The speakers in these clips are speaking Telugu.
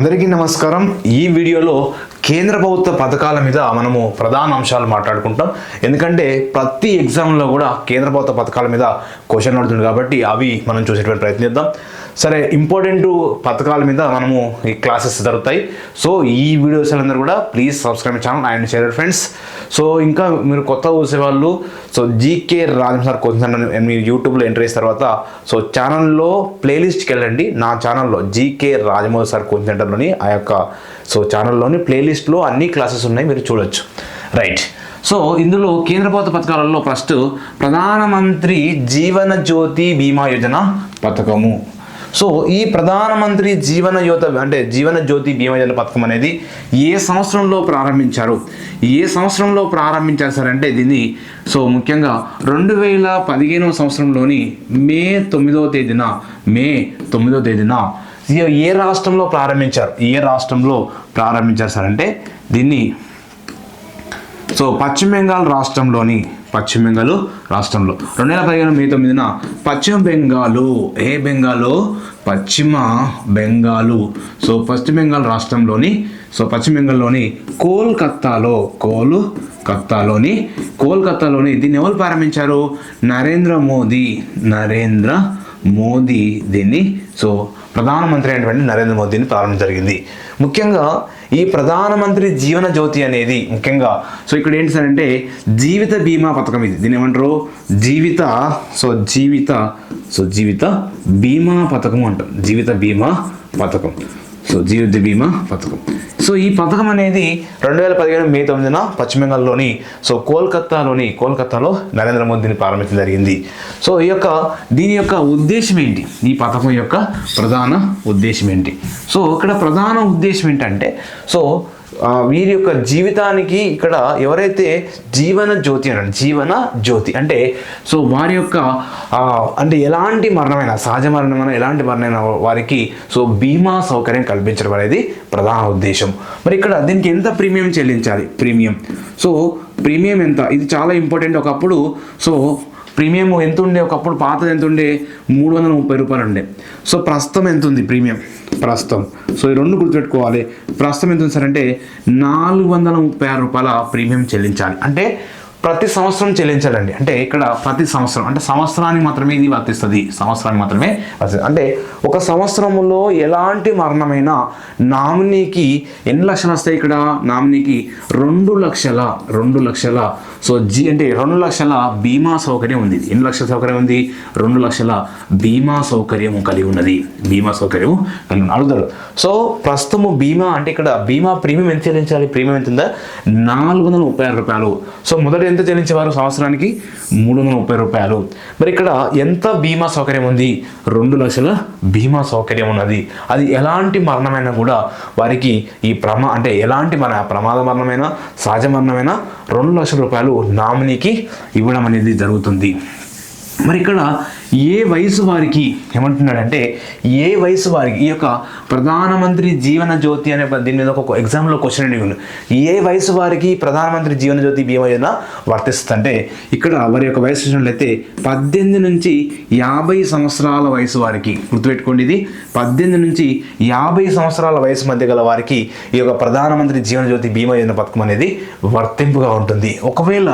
అందరికీ నమస్కారం. ఈ వీడియోలో కేంద్ర ప్రభుత్వ పథకాల మీద మనము ప్రధాన అంశాలు మాట్లాడుకుంటాం. ఎందుకంటే ప్రతి ఎగ్జామ్లో కూడా కేంద్ర ప్రభుత్వ పథకాల మీద క్వశ్చన్ పడుతుంది కాబట్టి అవి మనం చూసేటువంటి ప్రయత్నిద్దాం. సరే ఇంపార్టెంట్ పథకాల మీద మనము ఈ క్లాసెస్ జరుగుతాయి. సో ఈ వీడియోస్ అందరూ కూడా please subscribe channel and share friends. So ఇంకా మీరు కొత్త చూసేవాళ్ళు so GK Rajam sir question మీరు యూట్యూబ్లో ఎంటర్ చేసిన తర్వాత సో ఛానల్లో ప్లేలిస్ట్కి వెళ్ళండి. నా ఛానల్లో జీకే రాజమౌళి సార్ కోచింగ్ సెంటర్లోని ఆ యొక్క సో ఛానల్లోని ప్లేలిస్ట్లో అన్ని క్లాసెస్ ఉన్నాయి మీరు చూడొచ్చు. రైట్. సో ఇందులో కేంద్ర ప్రభుత్వ పథకాలలో ఫస్ట్ ప్రధానమంత్రి జీవన జ్యోతి బీమా యోజన పథకము. సో ఈ ప్రధానమంత్రి జీవన యోత అంటే జీవన జ్యోతి బీమా యోజన పథకం అనేది ఏ సంవత్సరంలో ప్రారంభించారు? ఏ సంవత్సరంలో ప్రారంభించారు సార్? అంటే దీన్ని సో ముఖ్యంగా రెండు వేల పదిహేనవ సంవత్సరంలోని మే తొమ్మిదవ తేదీన మే తొమ్మిదవ తేదీన ఏ రాష్ట్రంలో ప్రారంభించారు? ఏ రాష్ట్రంలో ప్రారంభించారు సార్? అంటే దీన్ని సో పశ్చిమ బెంగాల్ రాష్ట్రంలోని పశ్చిమ బెంగాల్ రాష్ట్రంలో. రెండు వేల పదిహేను మే తొమ్మిదిన పశ్చిమ బెంగాలు. ఏ బెంగాలు? పశ్చిమ బెంగాలు. సో పశ్చిమ బెంగాల్ రాష్ట్రంలోని సో పశ్చిమ బెంగాల్లోని కోల్కత్తాలో కోల్కత్తాలోని కోల్కత్తాలోని దీన్ని ఎవరు ప్రారంభించారు? నరేంద్ర మోదీ. నరేంద్ర మోదీ దీన్ని సో ప్రధానమంత్రి అయినటువంటి నరేంద్ర మోదీని ప్రారంభించడం జరిగింది. ముఖ్యంగా ఈ ప్రధానమంత్రి జీవన జ్యోతి అనేది ముఖ్యంగా. సో ఇక్కడ ఏంటి సార్ అంటే జీవిత బీమా పథకం ఇది. దీని ఏమంటారు? జీవిత సో జీవిత సో జీవిత బీమా పథకం అంటాం జీవిత బీమా పథకం. సో జీవిత బీమా పథకం. సో ఈ పథకం అనేది రెండు వేల పదిహేను మే తొమ్మిదిన పశ్చిమ బెంగాల్లోని సో కోల్కత్తాలోని కోల్కత్తాలో నరేంద్ర మోదీని ప్రారంభించడం జరిగింది. సో ఈ యొక్క దీని యొక్క ఉద్దేశం ఏంటి? ఈ పథకం యొక్క ప్రధాన ఉద్దేశం ఏంటి? సో ఇక్కడ ప్రధాన ఉద్దేశం ఏంటంటే సో వీరి యొక్క జీవితానికి ఇక్కడ ఎవరైతే జీవన జ్యోతి అన్నాడు జీవన జ్యోతి అంటే సో వారి యొక్క అంటే ఎలాంటి మరణమైనా సహజ మరణమైనా ఎలాంటి మరణమైన వారికి సో బీమా సౌకర్యం కల్పించడం అనేది ప్రధాన ఉద్దేశం. మరి ఇక్కడ దీనికి ఎంత ప్రీమియం చెల్లించాలి? ప్రీమియం. సో ప్రీమియం ఎంత? ఇది చాలా ఇంపార్టెంట్ ఒకప్పుడు. సో ప్రీమియం ఎంత ఉండే ఒకప్పుడు పాతది ఎంత ఉండే మూడు వందల ముప్పై రూపాయలు ఉండే సో ప్రస్తుతం ఎంత ఉంది ప్రీమియం? ప్రస్తుతం. సో ఈ రెండు గుర్తుపెట్టుకోవాలి. ప్రస్తుతం ఎంత ఉంది సార్ అంటే నాలుగు వందల ముప్పై ఆరు రూపాయల ప్రీమియం చెల్లించాలి. అంటే ప్రతి సంవత్సరం చెల్లించాలండి. అంటే ఇక్కడ ప్రతి సంవత్సరం అంటే సంవత్సరానికి మాత్రమే ఇది వర్తిస్తుంది. సంవత్సరానికి మాత్రమే వర్తిస్తుంది. అంటే ఒక సంవత్సరంలో ఎలాంటి మరణమైనా నామినీకి ఎన్ని లక్షలు వస్తాయి ఇక్కడ? నామినీకి రెండు లక్షల రెండు లక్షల. సో జీ అంటే రెండు లక్షల బీమా సౌకర్యం ఉంది. ఎన్ని లక్షల సౌకర్యం ఉంది? రెండు లక్షల బీమా సౌకర్యం కలిగి ఉన్నది. బీమా సౌకర్యం కలిగి ఉన్నది అడుగుతాడు సో ప్రస్తుతము బీమా అంటే ఇక్కడ బీమా ప్రీమియం ఎంత చెల్లించాలి? ప్రీమియం ఎంత ఉందా? నాలుగు వందల ముప్పై ఆరు రూపాయలు. సో మొదటి ఎంత చెల్లించేవారు సంవత్సరానికి? మూడు వందల ముప్పై రూపాయలు. మరి ఇక్కడ ఎంత బీమా సౌకర్యం ఉంది? రెండు లక్షల బీమా సౌకర్యం ఉన్నది. అది ఎలాంటి మరణమైనా కూడా వారికి ఈ ప్రమా అంటే ఎలాంటి మన ప్రమాద మరణమైనా సహజ మరణమైనా రెండు లక్షల రూపాయలు నామినీకి ఇవ్వడం అనేది జరుగుతుంది. మరి ఇక్కడ ఏ వయసు వారికి ఏమంటున్నాడంటే ఏ వయసు వారికి ఈ యొక్క ప్రధానమంత్రి జీవన జ్యోతి అనే దీని మీద ఒక ఎగ్జామ్లో క్వశ్చన్ అడిగి ఉంది ఏ వయసు వారికి ప్రధానమంత్రి జీవన జ్యోతి బీమా యోజన వర్తిస్తుందంటే ఇక్కడ వారి యొక్క వయసు చూసినట్లయితే పద్దెనిమిది నుంచి యాభై సంవత్సరాల వయసు వారికి గుర్తుపెట్టుకోండి ఇది పద్దెనిమిది నుంచి యాభై సంవత్సరాల వయసు మధ్య గల వారికి ఈ యొక్క ప్రధానమంత్రి జీవన జ్యోతి బీమా యోజన పథకం అనేది వర్తింపుగా ఉంటుంది. ఒకవేళ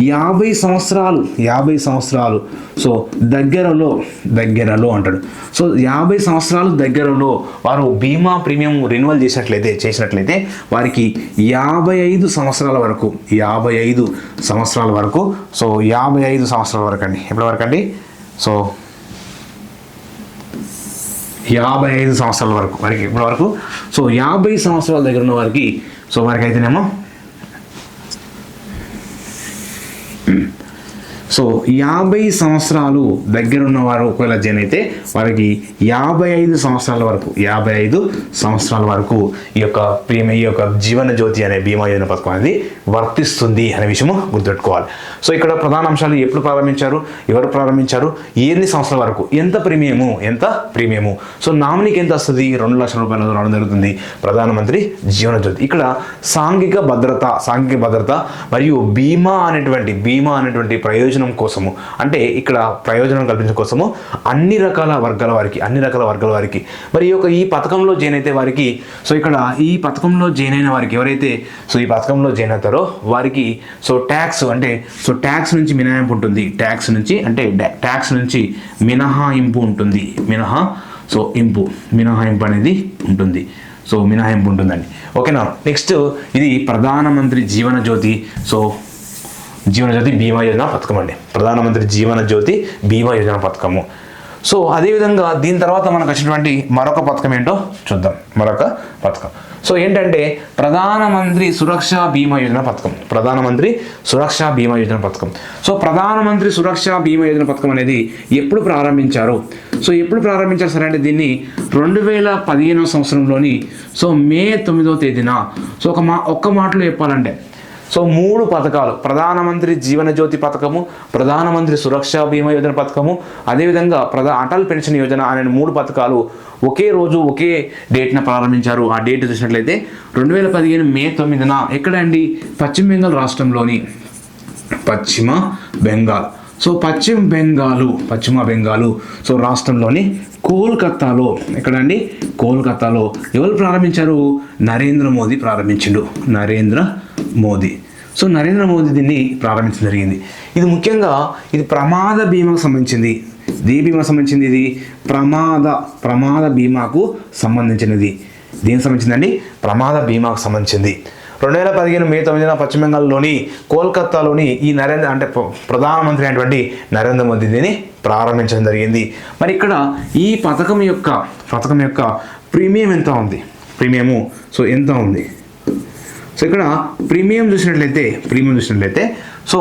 యాభై సంవత్సరాలు యాభై సంవత్సరాలు సో దగ్గరలో దగ్గరలో అంటాడు. సో యాభై సంవత్సరాలు దగ్గరలో వారు బీమా ప్రీమియం రెన్యువల్ చేసినట్లయితే చేసినట్లయితే వారికి యాభై ఐదు సంవత్సరాల వరకు యాభై ఐదు సంవత్సరాల వరకు సో యాభై ఐదు సంవత్సరాల వరకు అండి. ఎప్పటి వరకు అండి? సో యాభై ఐదు సంవత్సరాల వరకు వారికి ఇప్పటి వరకు? సో యాభై సంవత్సరాల దగ్గర ఉన్న వారికి సో వారికి అయితేనేమో సో యాభై సంవత్సరాలు దగ్గర ఉన్నవారు ఒకవేళ జన్ అయితే వారికి యాభై ఐదు సంవత్సరాల వరకు యాభై ఐదు సంవత్సరాల వరకు ఈ యొక్క ప్రీమియం ఈ యొక్క జీవన జ్యోతి అనే బీమా యోజన పథకం అనేది వర్తిస్తుంది అనే విషయము గుర్తుపెట్టుకోవాలి. సో ఇక్కడ ప్రధాన అంశాలు ఎప్పుడు ప్రారంభించారు ఎవరు ప్రారంభించారు ఎన్ని సంవత్సరాల వరకు ఎంత ప్రీమియము ఎంత ప్రీమియము. సో నామినీకి ఎంత వస్తుంది? రెండు లక్షల రూపాయలు రావడం జరుగుతుంది. ప్రధానమంత్రి జీవన జ్యోతి. ఇక్కడ సాంఘిక భద్రత సాంఘిక భద్రత మరియు బీమా అనేటువంటి బీమా అనేటువంటి ప్రయోజనం ప్రయోజనం కోసము. అంటే ఇక్కడ ప్రయోజనం కల్పించడం కోసము అన్ని రకాల వర్గాల వారికి అన్ని రకాల వర్గాల వారికి. మరి ఈ యొక్క ఈ పథకంలో జాయిన్ అయితే వారికి సో ఇక్కడ ఈ పథకంలో జాయిన్ అయిన వారికి ఎవరైతే సో ఈ పథకంలో జాయిన్ అవుతారో వారికి సో ట్యాక్స్ అంటే సో ట్యాక్స్ నుంచి మినహాయింపు ఉంటుంది. ట్యాక్స్ నుంచి అంటే ట్యాక్స్ నుంచి మినహాయింపు ఉంటుంది. మినహా సో ఇంపు మినహాయింపు అనేది ఉంటుంది. సో మినహాయింపు ఉంటుందండి. ఓకేనా? నెక్స్ట్ ఇది ప్రధానమంత్రి జీవన జ్యోతి. సో జీవన జ్యోతి బీమా యోజన పథకం అండి. ప్రధానమంత్రి జీవన జ్యోతి బీమా యోజన పథకము. సో అదేవిధంగా దీని తర్వాత మనకు వచ్చినటువంటి మరొక పథకం ఏంటో చూద్దాం. మరొక పథకం. సో ఏంటంటే ప్రధానమంత్రి సురక్ష బీమా యోజన పథకం. ప్రధానమంత్రి సురక్ష బీమా యోజన పథకం. సో ప్రధానమంత్రి సురక్ష బీమా యోజన పథకం అనేది ఎప్పుడు ప్రారంభించారు? సో ఎప్పుడు ప్రారంభించారు? సరే అంటే దీన్ని రెండు వేల పదిహేనవ సంవత్సరంలోని సో మే తొమ్మిదవ తేదీన. సో ఒక మా ఒక్క మాటలో చెప్పాలంటే సో మూడు పథకాలు. ప్రధానమంత్రి జీవన జ్యోతి పథకము ప్రధానమంత్రి సురక్ష బీమా యోజన పథకము అదేవిధంగా ప్రధా అటల్ పెన్షన్ యోజన అనే మూడు పథకాలు ఒకే రోజు ఒకే డేట్న ప్రారంభించారు. ఆ డేట్ చూసినట్లయితే రెండు వేల పదిహేను మే తొమ్మిదిన ఎక్కడండి? పశ్చిమ బెంగాల్ రాష్ట్రంలోని పశ్చిమ బెంగాల్. సో పశ్చిమ బెంగాలు పశ్చిమ బెంగాలు సో రాష్ట్రంలోని కోల్కత్తాలో ఎక్కడండి? కోల్కత్తాలో. ఎవరు ప్రారంభించారు? నరేంద్ర మోదీ ప్రారంభించిండు. నరేంద్ర మోదీ. సో నరేంద్ర మోదీ దీన్ని ప్రారంభించడం జరిగింది. ఇది ముఖ్యంగా ఇది ప్రమాద బీమాకు సంబంధించింది. ఏ బీమా సంబంధించింది ఇది? ప్రమాద ప్రమాద బీమాకు సంబంధించినది. దీనికి సంబంధించిందండి? ప్రమాద బీమాకు సంబంధించింది. రెండు వేల పదిహేను మే తొమ్మిదిన పశ్చిమ బెంగాల్లోని కోల్కత్తాలోని ఈ నరేంద్ర అంటే ప్రధానమంత్రి అయినటువంటి నరేంద్ర మోదీ దీన్ని ప్రారంభించడం జరిగింది. మరి ఇక్కడ ఈ పథకం యొక్క పథకం యొక్క ప్రీమియం ఎంత ఉంది? ప్రీమియము సో ఎంత ఉంది? సో ఇక్కడ ప్రీమియం చూసినట్లయితే ప్రీమియం చూసినట్లయితే సో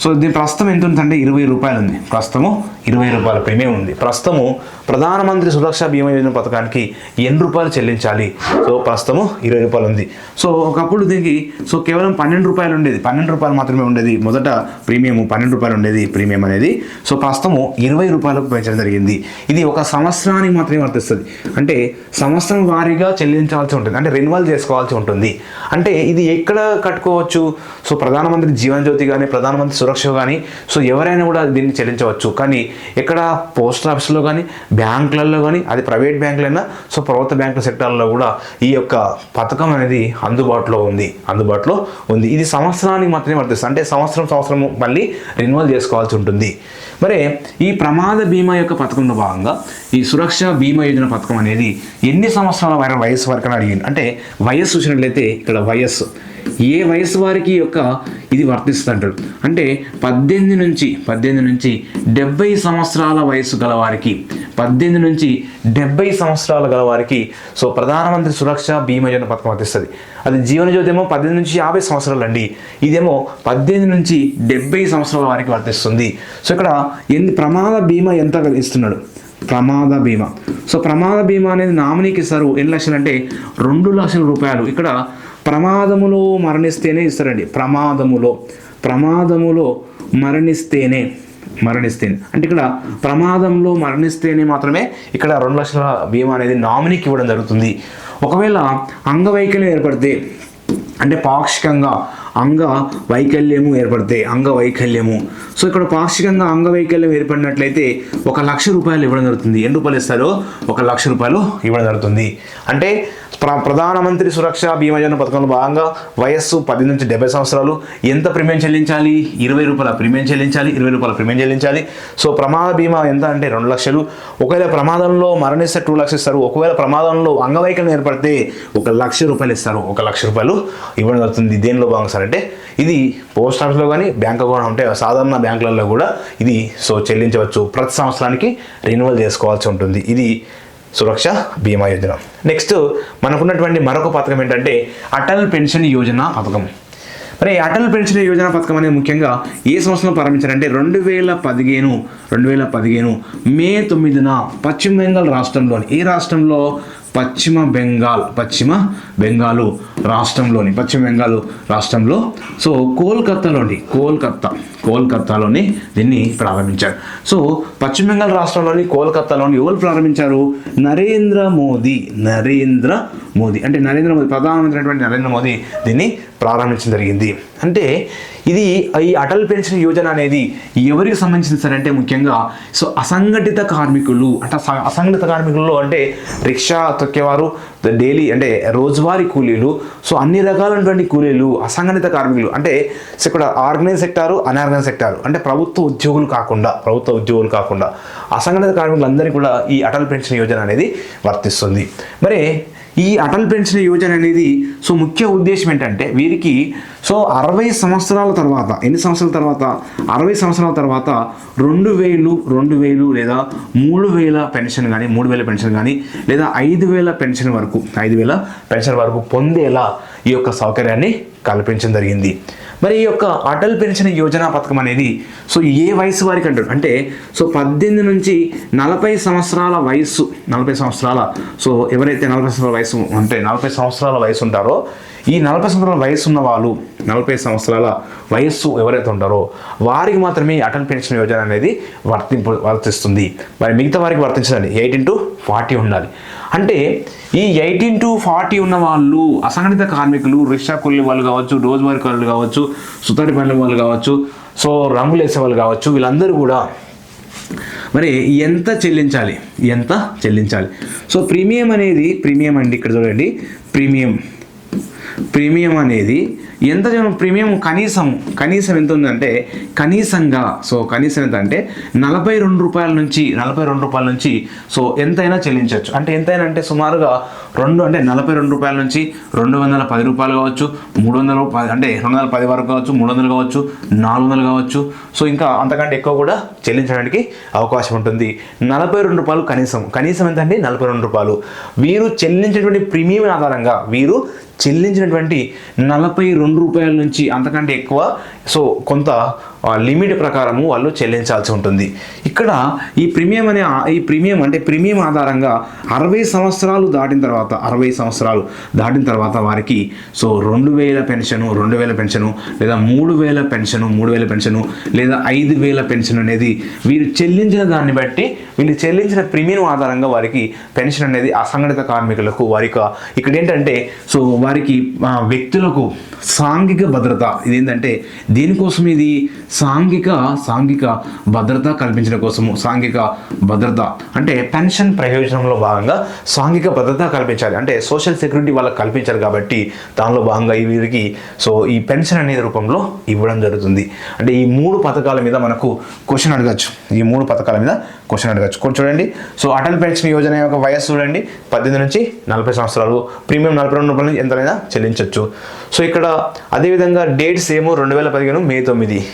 సో దీని ప్రస్తుతం ఎంత ఉందంటే ఇరవై రూపాయలు ఉంది ప్రస్తుతము ఇరవై రూపాయల ప్రీమియం ఉంది. ప్రస్తుతము ప్రధానమంత్రి సురక్ష బీమా యోజన పథకానికి ఎన్ని రూపాయలు చెల్లించాలి? సో ప్రస్తుతము ఇరవై రూపాయలు ఉంది సో ఒకప్పుడు దీనికి సో కేవలం పన్నెండు రూపాయలు ఉండేది పన్నెండు రూపాయలు మాత్రమే ఉండేది. మొదట ప్రీమియం పన్నెండు రూపాయలు ఉండేది ప్రీమియం అనేది. సో ప్రస్తుతము ఇరవై రూపాయలకు పెంచడం జరిగింది. ఇది ఒక సంవత్సరానికి మాత్రమే వర్తిస్తుంది. అంటే సంవత్సరం వారీగా చెల్లించాల్సి ఉంటుంది. అంటే రెన్యువల్ చేసుకోవాల్సి ఉంటుంది. అంటే ఇది ఎక్కడ కట్టుకోవచ్చు? సో ప్రధానమంత్రి జీవన్ జ్యోతి కానీ ప్రధానమంత్రి సురక్ష కానీ సో ఎవరైనా కూడా దీన్ని చెల్లించవచ్చు. కానీ ఎక్కడ పోస్ట్ ఆఫీస్లో కానీ బ్యాంకులలో కానీ అది ప్రైవేట్ బ్యాంకులైనా సో ప్రభుత్వ బ్యాంకుల సెక్టార్లో కూడా ఈ యొక్క పథకం అనేది అందుబాటులో ఉంది. అందుబాటులో ఉంది. ఇది సంవత్సరానికి మాత్రమే వర్తిస్తుంది. అంటే సంవత్సరం సంవత్సరం మళ్ళీ రెన్యువల్ చేసుకోవాల్సి ఉంటుంది. మరి ఈ ప్రమాద బీమా యొక్క పథకంలో భాగంగా ఈ సురక్ష బీమా యోజన పథకం అనేది ఎన్ని సంవత్సరాల వయసు వరకు అని అడిగింది. అంటే వయస్సు చూసినట్లయితే ఇక్కడ వయస్సు ఏ వయసు వారికి యొక్క ఇది వర్తిస్తుంటాడు? అంటే పద్దెనిమిది నుంచి పద్దెనిమిది నుంచి డెబ్బై సంవత్సరాల వయసు గల వారికి పద్దెనిమిది నుంచి డెబ్బై సంవత్సరాల గల వారికి సో ప్రధానమంత్రి సురక్ష బీమా యోజన పథకం వర్తిస్తుంది. అది జీవనజ్యోతి ఏమో పద్దెనిమిది నుంచి యాభై సంవత్సరాలు అండి. ఇదేమో పద్దెనిమిది నుంచి డెబ్బై సంవత్సరాల వారికి వర్తిస్తుంది. సో ఇక్కడ ఎన్ని ప్రమాద బీమా ఎంత ఇస్తున్నాడు? ప్రమాద బీమా సో ప్రమాద బీమా అనేది నామినీకి ఇస్తారు. ఎన్ని లక్షలు అంటే రెండు లక్షల రూపాయలు. ఇక్కడ ప్రమాదములో మరణిస్తేనే ఇస్తారండి. ప్రమాదములో ప్రమాదములో మరణిస్తేనే మరణిస్తేనే. అంటే ఇక్కడ ప్రమాదంలో మరణిస్తేనే మాత్రమే ఇక్కడ రెండు లక్షల బీమా అనేది నామినీకి ఇవ్వడం జరుగుతుంది. ఒకవేళ అంగవైకల్యం ఏర్పడితే అంటే పాక్షికంగా అంగ వైకల్యము ఏర్పడితే అంగవైకల్యము సో ఇక్కడ పాక్షికంగా అంగవైకల్యం ఏర్పడినట్లయితే ఒక లక్ష రూపాయలు ఇవ్వడం జరుగుతుంది. ఎన్ని రూపాయలు ఇస్తారో? ఒక లక్ష రూపాయలు ఇవ్వడం జరుగుతుంది. అంటే ప్ర ప్రధానమంత్రి సురక్ష బీమా యోజన పథకంలో భాగంగా వయస్సు పది నుంచి డెబ్బై సంవత్సరాలు. ఎంత ప్రీమియం చెల్లించాలి? ఇరవై రూపాయల ప్రీమియం చెల్లించాలి ఇరవై రూపాయల ప్రీమియం చెల్లించాలి. సో ప్రమాద బీమా ఎంత అంటే రెండు లక్షలు. ఒకవేళ ప్రమాదంలో మరణిస్తే టూ లక్షలు ఇస్తారు. ఒకవేళ ప్రమాదంలో అంగవైకల్యం ఏర్పడితే ఒక లక్ష రూపాయలు ఇస్తారు. ఒక లక్ష రూపాయలు ఇవ్వడం జరుగుతుంది. దేనిలో భాగంగా సార్ అంటే ఇది పోస్ట్ ఆఫీస్లో కానీ బ్యాంక్ అకౌంట్ ఉంటే సాధారణ బ్యాంకులలో కూడా ఇది సో చెల్లించవచ్చు. ప్రతి సంవత్సరానికి రెన్యువల్ చేసుకోవాల్సి ఉంటుంది. ఇది సురక్ష బీమా యోజన. నెక్స్ట్ మనకున్నటువంటి మరొక పథకం ఏంటంటే అటల్ పెన్షన్ యోజన పథకం. మరి ఈ అటల్ పెన్షన్ యోజన పథకం అనేది ముఖ్యంగా ఏ సంవత్సరంలో ప్రారంభించారంటే రెండు వేల పదిహేను రెండు వేల పదిహేను మే తొమ్మిదిన పశ్చిమ బెంగాల్ రాష్ట్రంలోని ఏ రాష్ట్రంలో? పశ్చిమ బెంగాల్ పశ్చిమ బెంగాలు రాష్ట్రంలోని పశ్చిమ బెంగాల్ రాష్ట్రంలో. సో కోల్కత్తాలోని కోల్కత్తా కోల్కత్తాలోని దీన్ని ప్రారంభించారు. సో పశ్చిమ బెంగాల్ రాష్ట్రంలోని కోల్కత్తాలోని ఎవరు ప్రారంభించారు? నరేంద్ర మోదీ నరేంద్ర మోదీ. అంటే నరేంద్ర మోదీ ప్రధానమంత్రి అయినటువంటి నరేంద్ర మోదీ దీన్ని ప్రారంభించడం జరిగింది. అంటే ఇది ఈ అటల్ పెన్షన్ యోజన అనేది ఎవరికి సంబంధించింది సార్ అంటే ముఖ్యంగా సో అసంఘటిత కార్మికులు అంటే అసంఘటిత కార్మికుల్లో అంటే రిక్షా తొక్కేవారు డైలీ అంటే రోజువారీ కూలీలు సో అన్ని రకాలైనటువంటి కూలీలు అసంఘటిత కార్మికులు అంటే ఇక్కడ ఆర్గనైజ్ సెక్టారు అనార్గనైజ్ సెక్టారు. అంటే ప్రభుత్వ ఉద్యోగులు కాకుండా ప్రభుత్వ ఉద్యోగులు కాకుండా అసంఘటిత కార్మికులందరికీ కూడా ఈ అటల్ పెన్షన్ యోజన అనేది వర్తిస్తుంది. మరి ఈ అటల్ పెన్షన్ యోజన అనేది సో ముఖ్య ఉద్దేశం ఏంటంటే వీరికి సో అరవై సంవత్సరాల తర్వాత ఎన్ని సంవత్సరాల తర్వాత? అరవై సంవత్సరాల తర్వాత రెండు వేలు రెండు వేలు లేదా మూడు వేల పెన్షన్ కానీ మూడు వేల పెన్షన్ కానీ లేదా ఐదు వేల పెన్షన్ వరకు ఐదు వేల పెన్షన్ వరకు పొందేలా ఈ యొక్క సౌకర్యాన్ని కల్పించడం జరిగింది. మరి ఈ యొక్క అటల్ పెన్షన్ యోజన పథకం అనేది సో ఏ వయసు వారికి అంటారు? అంటే సో పద్దెనిమిది నుంచి నలభై సంవత్సరాల వయసు నలభై సంవత్సరాల సో ఎవరైతే నలభై సంవత్సరాల వయసు అంటే నలభై సంవత్సరాల వయసు ఉంటారో ఈ నలభై సంవత్సరాల వయసు ఉన్న వాళ్ళు నలభై సంవత్సరాల వయస్సు ఎవరైతే ఉంటారో వారికి మాత్రమే అటల్ పెన్షన్ యోజన అనేది వర్తింపు వర్తిస్తుంది. మరి మిగతా వారికి వర్తించదండి. ఎయిటీన్ టు ఫార్టీ ఉండాలి. అంటే ఈ ఎయిటీన్ టు ఫార్టీ ఉన్న వాళ్ళు అసంఘటిత కార్మికులు రిక్షా కూలీ వాళ్ళు కావచ్చు రోజువారీ వాళ్ళు కావచ్చు సుతడి పనుల వాళ్ళు కావచ్చు సో రంగులు వేసే వాళ్ళు కావచ్చు వీళ్ళందరూ కూడా మరి ఎంత చెల్లించాలి? ఎంత చెల్లించాలి? సో ప్రీమియం అనేది ప్రీమియం అండి ఇక్కడ చూడండి. ప్రీమియం. ప్రీమియం అనేది ఎంత జనం ప్రీమియం కనీసం కనీసం ఎంత ఉందంటే కనీసంగా సో కనీసం ఎంత అంటే నలభై రెండు రూపాయల నుంచి నలభై రెండు రూపాయల నుంచి సో ఎంతైనా చెల్లించవచ్చు. అంటే ఎంతైనా అంటే సుమారుగా రెండు అంటే నలభై రెండు రూపాయల నుంచి రెండు వందల పది రూపాయలు కావచ్చు మూడు వందల రూపాయలు అంటే రెండు వందల పది వరకు కావచ్చు మూడు వందలు కావచ్చు నాలుగు వందలు కావచ్చు. సో ఇంకా అంతకంటే ఎక్కువ కూడా చెల్లించడానికి అవకాశం ఉంటుంది. నలభై రెండు రూపాయలు కనీసం. కనీసం ఎంత అంటే నలభై రెండు రూపాయలు. వీరు చెల్లించేటువంటి ప్రీమియం ఆధారంగా వీరు చెల్లించినటువంటి నలభై రెండు రూపాయల నుంచి అంతకంటే ఎక్కువ. సో కొంత లిమిట్ ప్రకారము వాళ్ళు చెల్లించాల్సి ఉంటుంది. ఇక్కడ ఈ ప్రీమియం అనే ఈ ప్రీమియం అంటే ప్రీమియం ఆధారంగా అరవై సంవత్సరాలు దాటిన తర్వాత అరవై సంవత్సరాలు దాటిన తర్వాత వారికి సో రెండు వేల పెన్షను రెండు వేల పెన్షను లేదా మూడు వేల పెన్షను మూడు వేల పెన్షను లేదా ఐదు వేల పెన్షన్ అనేది వీరు చెల్లించిన దాన్ని బట్టి వీళ్ళు చెల్లించిన ప్రీమియం ఆధారంగా వారికి పెన్షన్ అనేది అసంఘటిత కార్మికులకు వారికి ఇక్కడ ఏంటంటే సో వారికి వ్యక్తులకు సాంఘిక భద్రత. ఇది ఏంటంటే దీనికోసం ఇది? సాంఘిక సాంఘిక భద్రత కల్పించడం కోసము సాంఘిక భద్రత అంటే పెన్షన్ ప్రయోజనంలో భాగంగా సాంఘిక భద్రత కల్పించాలి. అంటే సోషల్ సెక్యూరిటీ వాళ్ళకి కల్పించారు కాబట్టి దానిలో భాగంగా ఈ వీరికి సో ఈ పెన్షన్ అనే రూపంలో ఇవ్వడం జరుగుతుంది. అంటే ఈ మూడు పథకాల మీద మనకు క్వశ్చన్ అడగచ్చు. ఈ మూడు పథకాల మీద క్వశ్చన్ అడగచ్చు. కొంచెం చూడండి. సో అటల్ పెన్షన్ యోజన యొక్క వయస్సు చూడండి. పద్దెనిమిది నుంచి నలభై సంవత్సరాలు. ప్రీమియం నలభై రెండు రూపాయల నుంచి ఎంతైనా చెల్లించవచ్చు సో ఇక్కడ అదేవిధంగా డేట్స్ ఏమో రెండు వేల పదిహేను మే తొమ్మిది.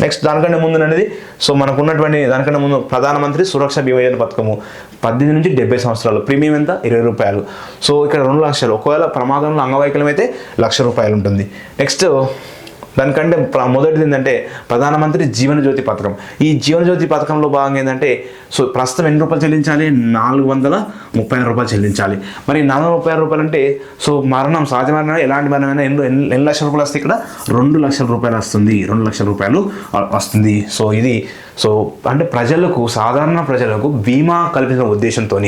నెక్స్ట్ దానికంటే ముందు అనేది సో మనకు ఉన్నటువంటి దానికంటే ముందు ప్రధానమంత్రి సురక్ష బీమా యోజన పథకము. పద్దెనిమిది నుంచి డెబ్బై సంవత్సరాలు. ప్రీమియం ఎంత? ఇరవై రూపాయలు. సో ఇక్కడ రెండు లక్షలు. ఒకవేళ ప్రమాదంలో అంగవైకల్యం అయితే లక్ష రూపాయలు ఉంటుంది. నెక్స్ట్ దానికంటే మొదటిది ఏంటంటే ప్రధానమంత్రి జీవన జ్యోతి పథకం. ఈ జీవన జ్యోతి పథకంలో భాగంగా ఏంటంటే సో ప్రస్తుతం ఎన్ని రూపాయలు చెల్లించాలి? నాలుగు వందల ముప్పై రూపాయలు చెల్లించాలి. మరి నాలుగు ముప్పై రూపాయలు అంటే సో మరణం సహజ మరణం ఎలాంటి మరణమైనా ఎన్ని ఎన్ని లక్షల రూపాయలు వస్తే ఇక్కడ? రెండు లక్షల రూపాయలు వస్తుంది. రెండు లక్షల రూపాయలు వస్తుంది. సో ఇది సో అంటే ప్రజలకు సాధారణ ప్రజలకు బీమా కల్పించిన ఉద్దేశంతో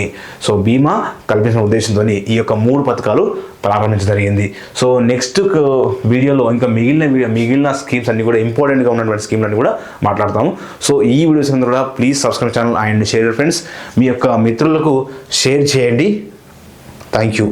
సో బీమా కల్పించిన ఉద్దేశంతో ఈ యొక్క మూడు పథకాలు ప్రారంభించడం జరిగింది. సో నెక్స్ట్ వీడియోలో ఇంకా మిగిలిన మిగిలిన స్కీమ్స్ అన్ని కూడా ఇంపార్టెంట్గా ఉన్నటువంటి స్కీమ్లన్నీ అన్ని కూడా మాట్లాడతాము. సో ఈ వీడియోస్ అందరూ కూడా please subscribe channel and share friends మీ యొక్క మిత్రులకు షేర్ చేయండి. Thank you